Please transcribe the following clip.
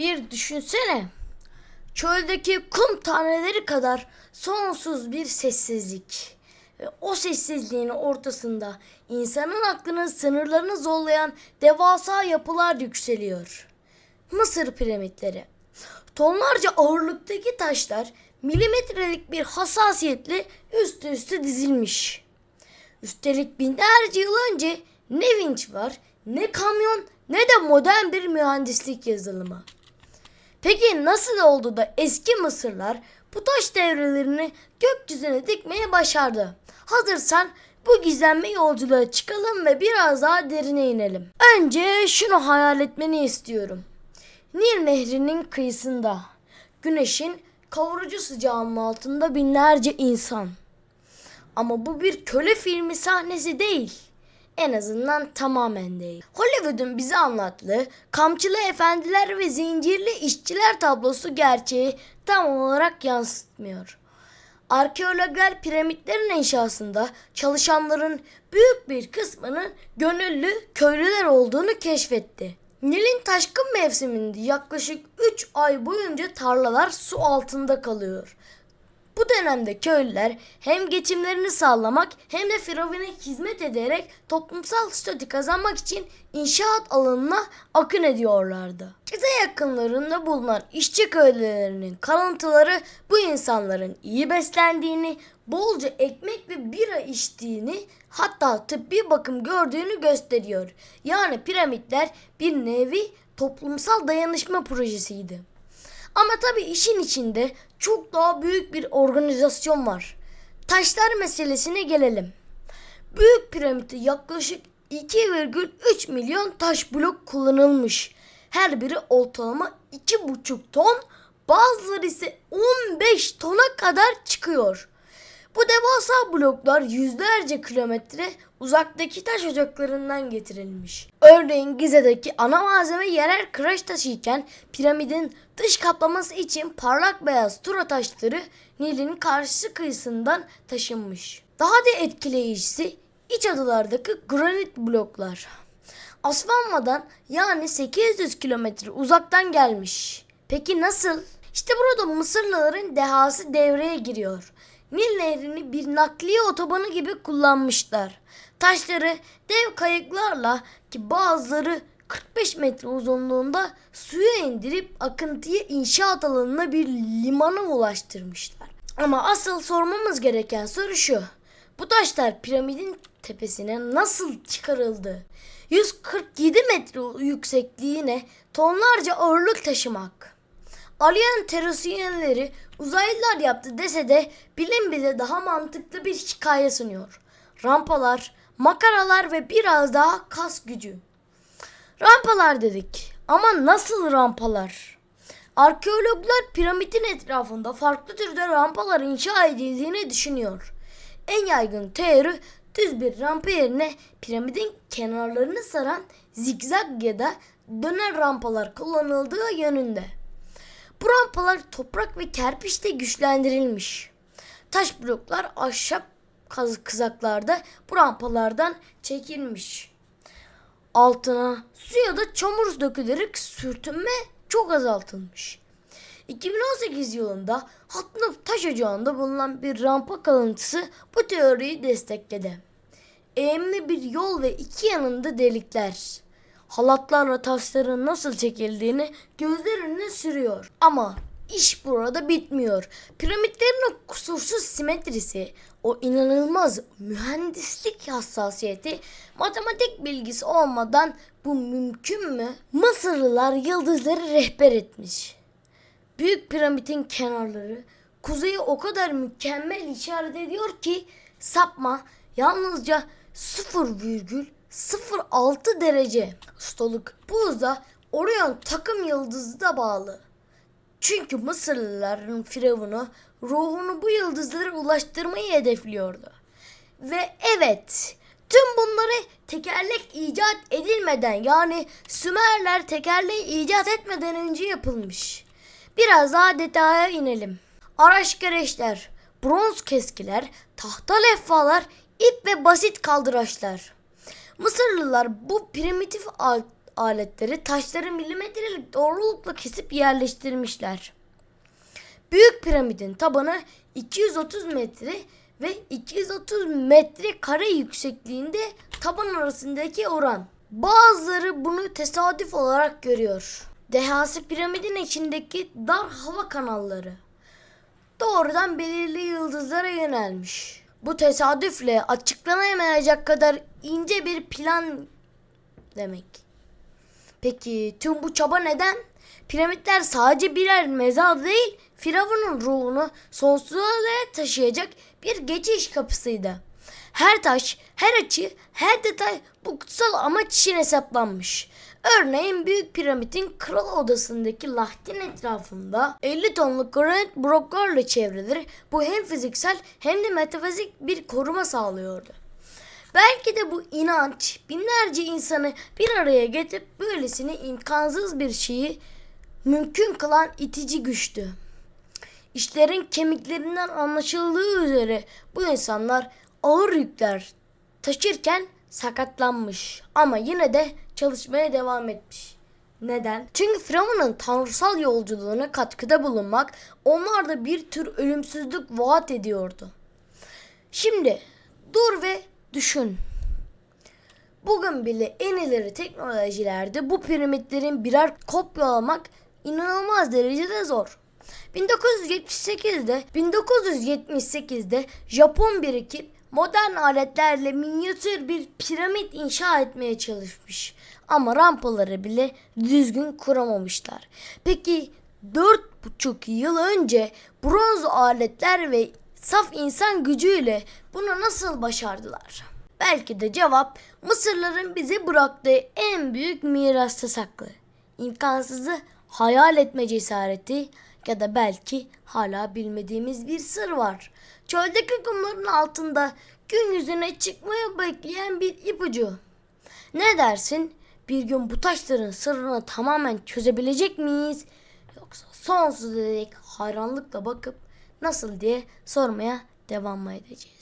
Bir düşünsene. Çöldeki kum taneleri kadar sonsuz bir sessizlik. Ve o sessizliğin ortasında insanın aklının sınırlarını zorlayan devasa yapılar yükseliyor. Mısır piramitleri. Tonlarca ağırlıktaki taşlar milimetrelik bir hassasiyetle üst üste dizilmiş. Üstelik binlerce yıl önce ne vinç var, ne kamyon, ne de modern bir mühendislik yazılımı. Peki nasıl oldu da eski Mısırlar bu taş devrelerini gökyüzüne dikmeye başardı? Hazırsan bu gizemli yolculuğa çıkalım ve biraz daha derine inelim. Önce şunu hayal etmeni istiyorum. Nil Nehri'nin kıyısında, güneşin kavurucu sıcağının altında binlerce insan. Ama bu bir köle filmi sahnesi değil. En azından tamamen değil. Hollywood'un bize anlattığı kamçılı efendiler ve zincirli işçiler tablosu gerçeği tam olarak yansıtmıyor. Arkeologlar piramitlerin inşasında çalışanların büyük bir kısmının gönüllü köylüler olduğunu keşfetti. Nil'in taşkın mevsiminde yaklaşık 3 ay boyunca tarlalar su altında kalıyor. Bu dönemde köylüler hem geçimlerini sağlamak hem de firavuna hizmet ederek toplumsal statü kazanmak için inşaat alanına akın ediyorlardı. Kize yakınlarında bulunan işçi köylülerinin kalıntıları bu insanların iyi beslendiğini, bolca ekmek ve bira içtiğini hatta tıbbi bakım gördüğünü gösteriyor. Yani piramitler bir nevi toplumsal dayanışma projesiydi. Ama tabii işin içinde çok daha büyük bir organizasyon var. Taşlar meselesine gelelim. Büyük piramitte yaklaşık 2,3 milyon taş blok kullanılmış. Her biri ortalama 2,5 ton, bazıları ise 15 tona kadar çıkıyor. Bu devasa bloklar yüzlerce kilometre uzaktaki taş ocaklarından getirilmiş. Örneğin Gize'deki ana malzeme yerel kıraç taşıyken piramidin dış kaplaması için parlak beyaz tura taşları Nil'in karşı kıyısından taşınmış. Daha da etkileyicisi iç adalardaki granit bloklar. Aslanmadan yani 800 kilometre uzaktan gelmiş. Peki nasıl? İşte burada Mısırlıların dehası devreye giriyor. Nil Nehri'ni bir nakliye otobanı gibi kullanmışlar. Taşları dev kayıklarla ki bazıları 45 metre uzunluğunda suya indirip akıntıya inşaat alanına bir limana ulaştırmışlar. Ama asıl sormamız gereken soru şu. Bu taşlar piramidin tepesine nasıl çıkarıldı? 147 metre yüksekliğine tonlarca ağırlık taşımak. Arayan terasyenleri uzaylılar yaptı dese de bilim bize daha mantıklı bir hikaye sunuyor. Rampalar, makaralar ve biraz daha kas gücü. Rampalar dedik ama nasıl rampalar? Arkeologlar piramidin etrafında farklı türde rampalar inşa edildiğini düşünüyor. En yaygın teori düz bir rampa yerine piramidin kenarlarını saran zigzag ya da dönen rampalar kullanıldığı yönünde. Bu rampalar toprak ve kerpiçle güçlendirilmiş. Taş bloklar ahşap kızaklarda bu rampalardan çekilmiş. Altına su ya da çamur dökülerek sürtünme çok azaltılmış. 2018 yılında Hatnıf taş ocağında bulunan bir rampa kalıntısı bu teoriyi destekledi. Eğimli bir yol ve iki yanında delikler. Halatlarla taşların nasıl çekildiğini gözler önüne sürüyor. Ama iş burada bitmiyor. Piramitlerin o kusursuz simetrisi, o inanılmaz mühendislik hassasiyeti, matematik bilgisi olmadan bu mümkün mü? Mısırlılar yıldızları rehber etmiş. Büyük piramidin kenarları kuzeyi o kadar mükemmel işaret ediyor ki sapma yalnızca 0,06 derece. Ustalık bu hıza Orion takım yıldızı da bağlı. Çünkü Mısırlıların firavunu ruhunu bu yıldızlara ulaştırmayı hedefliyordu. Ve evet tüm bunları tekerlek icat edilmeden yani Sümerler tekerleği icat etmeden önce yapılmış. Biraz daha detaya inelim. Araç gereçler, bronz keskiler, tahta levhalar, ip ve basit kaldıraçlar. Mısırlılar bu primitif al- aletleri taşları milimetrelik doğrulukla kesip yerleştirmişler. Büyük piramidin tabanı 230 metre ve 230 metre kare yüksekliğinde taban arasındaki oran. Bazıları bunu tesadüf olarak görüyor. Dehası piramidin içindeki dar hava kanalları doğrudan belirli yıldızlara yönelmiş. Bu tesadüfle açıklanamayacak kadar ince bir plan demek. Peki tüm bu çaba neden? Piramitler sadece birer mezar değil, Firavun'un ruhunu sonsuza dek taşıyacak bir geçiş kapısıydı. Her taş, her açı, her detay bu kutsal amaç için hesaplanmış. Örneğin Büyük Piramidin kral odasındaki lahtin etrafında 50 tonluk granit bloklarla çevrilir. Bu hem fiziksel hem de metafizik bir koruma sağlıyordu. Belki de bu inanç binlerce insanı bir araya getirip böylesine imkansız bir şeyi mümkün kılan itici güçtü. İşlerin kemiklerinden anlaşıldığı üzere bu insanlar ağır yükler taşırken sakatlanmış ama yine de çalışmaya devam etmiş. Neden? Çünkü Firavun'un tanrısal yolculuğuna katkıda bulunmak onlarda bir tür ölümsüzlük vaat ediyordu. Şimdi dur ve düşün. Bugün bile en ileri teknolojilerde bu piramitlerin birer kopyalamak inanılmaz derecede zor. 1978'de 1978'de Japon bir ekip modern aletlerle minyatür bir piramit inşa etmeye çalışmış. Ama rampaları bile düzgün kuramamışlar. Peki 4,5 yıl önce bronz aletler ve saf insan gücüyle bunu nasıl başardılar? Belki de cevap Mısırların bize bıraktığı en büyük mirasta saklı. İmkansızı hayal etme cesareti ya da belki hala bilmediğimiz bir sır var. Çöldeki kumların altında gün yüzüne çıkmaya bekleyen bir ipucu. Ne dersin? Bir gün bu taşların sırrını tamamen çözebilecek miyiz? Yoksa sonsuz dek hayranlıkla bakıp nasıl diye sormaya devam edeceğiz?